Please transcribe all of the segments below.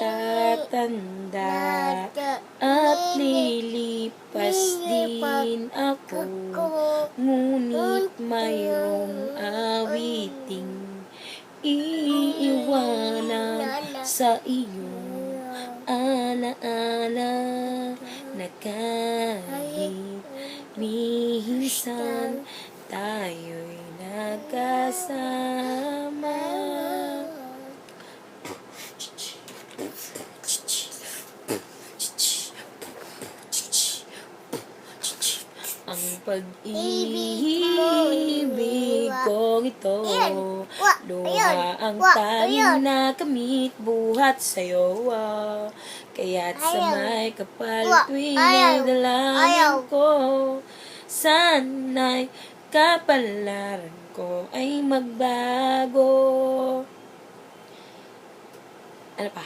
matatanda at lilipas din ako. Ngunit mayroong awiting iiwanan sa iyong alaala na kahit minsan tayo'y pag-ibig kong ito. Luha ang tanging nakamit. Buhat sa'yo. Kaya't sa may kapal tuwing nagdalayan ko. Sana'y kapalaran ko ay magbago. Ano pa?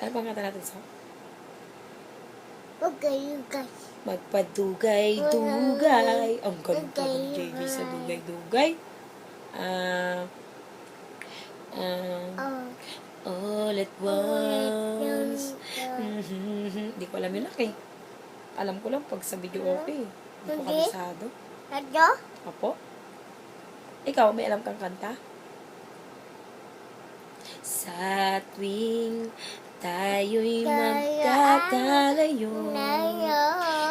Ano pa kanta natin sa? Okay, okay. Magpadugay-dugay. Ang ganda ng JV sa dugay-dugay. Ah, ah, Oh, all at once. Mhm. Hindi ko alam yun laki. Alam ko lang pag sa video okay. Hindi ko kabisado. ano? Apo? Ikaw, may alam kang kanta? Sa tuwing tayo'y magkakalayo.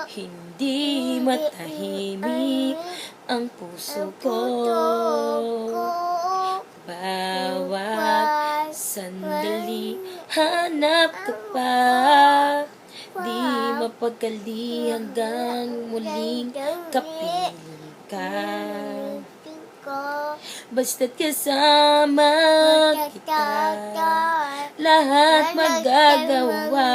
Hindi matahimik ang puso ko. Bawat sandali hanap ka pa. Di mapagkali hanggang muling kapiling ka Basta't kasama kita. Lahat magagawa.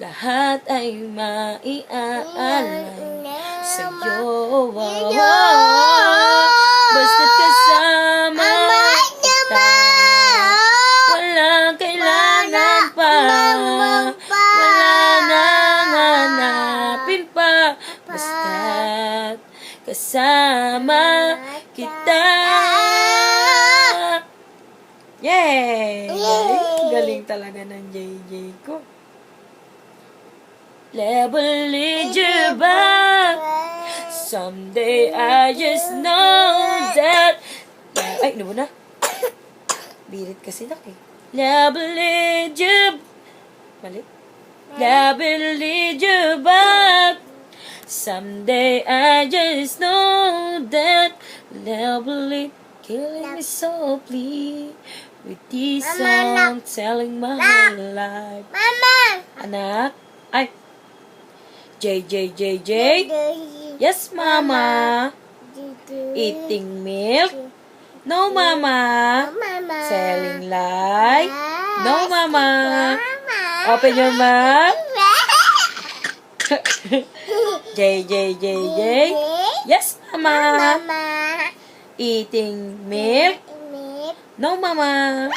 Lahat ay maiaalay sa'yo. Basta't kasama kita. Walang kailangan pa. Wala nang hanapin pa. Basta't kasama Yay! Galing, galing talaga ng JJ ko. Level you back Someday I just know that Ay, ano na? Birit kasi nak eh. Level you Mali? Level you back Someday I just know that Level it killing me softly With this song telling my life Mama! Anak? Ay! JJ, JJ? Yes, Mama. Eating milk? No, Mama. Selling light? No, Mama. Mama. Open your mouth. JJ, JJ? Yes, Mama. Eating milk? Milk. No, Mama.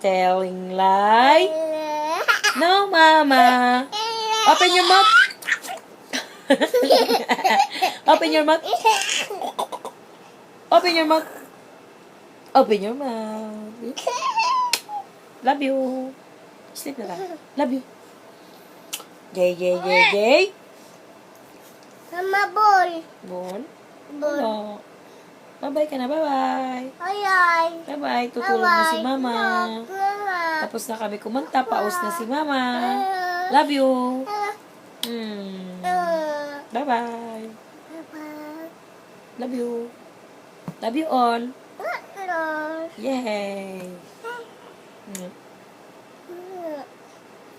Telling lie? No, Mama. Open your mouth. Open your mouth. Open your mouth. Open your mouth. Love you. Sleep na tayo. Love you. Jay, Jay, Jay, Jay. Mama ball. Ball. Hello. Bye-bye ka na. Bye-bye. Ay. Bye-bye. Tutulog na si Mama. Mama. Tapos na kami kumanta. Paus na si Mama. Love you. Hmm. Bye-bye. Love you. Love you all. Yay.